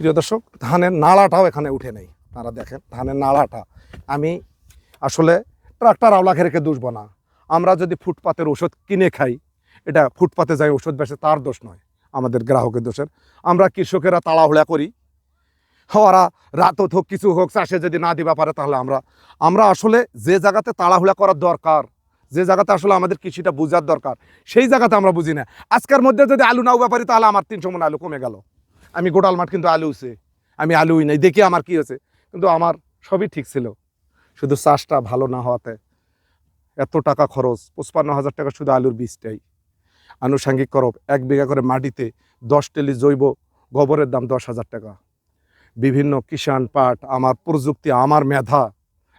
প্রিয় দর্শক, ধানের নাড়াটাও এখানে উঠে নেই। আপনারা দেখেন, ধানের নাড়াটা আমি আসলে ট্রাক্টর আওলাকে রেখে দুষবো না। আমরা যদি ফুটপাতের ওষুধ কিনে খাই, এটা ফুটপাতে যাই ওষুধ বেসে তার দোষ নয়, আমাদের গ্রাহকের দোষের। আমরা কৃষকেরা তাড়াহুড়া করি। ওরা রাতত হোক, কিছু হোক, চাষে যদি না দিবা পারে, তাহলে আমরা আমরা আসলে যে জায়গাতে তাড়াহুড়া করার দরকার, যে জায়গাতে আসলে আমাদের কৃষিটা বোঝার দরকার, সেই জায়গাতে আমরা বুঝি না। আজকের মধ্যে যদি আলু নাও ব্যাপারি, তাহলে আমার তিনশো মন আলু কমে গেল। আমি গোটাল মাঠ কিন্তু আলু হচ্ছে আমি আলুই নাই, দেখি আমার কি হয়েছে। কিন্তু আমার সবই ঠিক ছিল। শুধু চাষটা ভালো না হওয়াতে এত টাকা খরচ, পঁচপান্ন হাজার টাকা শুধু আলুর বীজটাই। আনুষাঙ্গিক করব, এক বিঘা করে মাটিতে দশ টেলি জৈব গোবরের দাম দশ হাজার টাকা। বিভিন্ন কিষাণ পাট, আমার প্রযুক্তি, আমার মেধা,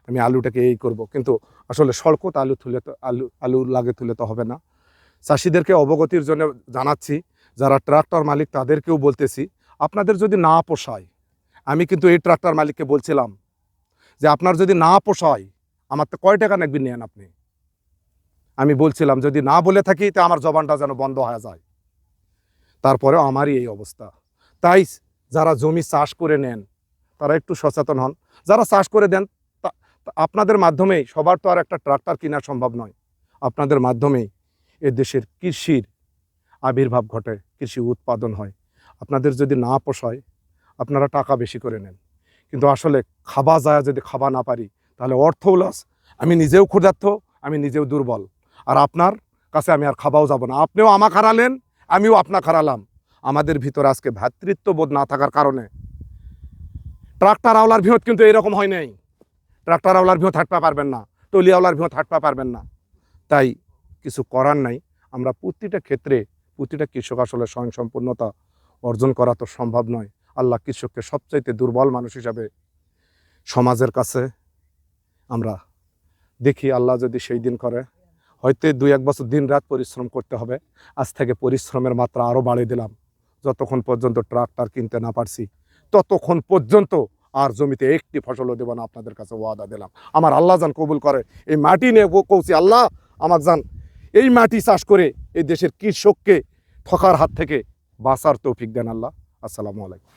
আমি আলুটাকে এই করব। কিন্তু আসলে সড়কত আলু তুলে তো, আলু আলু লাগে তুলে তো হবে না। চাষিদেরকে অবগতির জন্য জানাচ্ছি, যারা ট্রাক্টর মালিক তাদেরকেও বলতেছি আপনাদের যদি না পোষায়, আমি কিন্তু এই ট্রাক্টর মালিককে বলছিলাম যে আপনার যদি না পোষায়, আমার তো কয় টাকা নাকবি নেন আপনি? আমি বলছিলাম, যদি না বলে থাকি, তো আমার জবানটা যেন বন্ধ হয়ে যায়। তারপরেও আমারই এই অবস্থা। তাই যারা জমি চাষ করে নেন, তারা একটু সচেতন হন। যারা চাষ করে দেন আপনাদের মাধ্যমেই, সবার তো আর একটা ট্রাক্টর কেনা সম্ভব নয়। আপনাদের মাধ্যমেই এ দেশের কৃষির আবির্ভাব ঘটে, কৃষি উৎপাদন হয়। আপনাদের যদি না পোষায়, আপনারা টাকা বেশি করে নেন। কিন্তু আসলে খাবা যায় যদি খাবা না পারি, তাহলে অর্থ উল্লাস আমি নিজেও ক্ষুধার্থ আমি নিজেও দুর্বল। আর আপনার কাছে আমি আর খাবাও যাব না। আপনিও আমাকে হারালেন আমিও আপনাকে হারালাম আমাদের ভিতরে আজকে ভ্রাতৃত্ববোধ না থাকার কারণে ট্রাক্টর আওলার ভিহত কিন্তু এরকম হয় নাই। ট্রাক্টর আওলার ভিহত হাঁটপা পারবেন না, টলি আওলার ভিহত হাঁটপা পারবেন না। তাই কিছু করার নাই। আমরা প্রতিটা ক্ষেত্রে, প্রতিটা কৃষক আসলে স্বয়ংসম্পূর্ণতা অর্জন করা তো সম্ভব নয়। আল্লাহ কৃষককে সবচাইতে দুর্বল মানুষ হিসাবে সমাজের কাছে আমরা দেখি, আল্লাহ যদি সেই দিন করে, হয়তো দুই এক বছর দিন রাত পরিশ্রম করতে হবে। আজ থেকে পরিশ্রমের মাত্রা আরও বাড়িয়ে দিলাম। যতক্ষণ পর্যন্ত ট্রাক্টর কিনতে না পারছি, ততক্ষণ পর্যন্ত আর জমিতে একটি ফসলও দেবো না, আপনাদের কাছে ওয়াদা দিলাম। আমার আল্লাহ যান কবুল করে। এই মাটি নিয়ে কৌছি আল্লাহ আমার যান এই মাটি চাষ করে এই দেশের কৃষককে ঠকার হাত থেকে বাঁচার তৌফিক দেন আল্লাহ। আসসালামু আলাইকুম।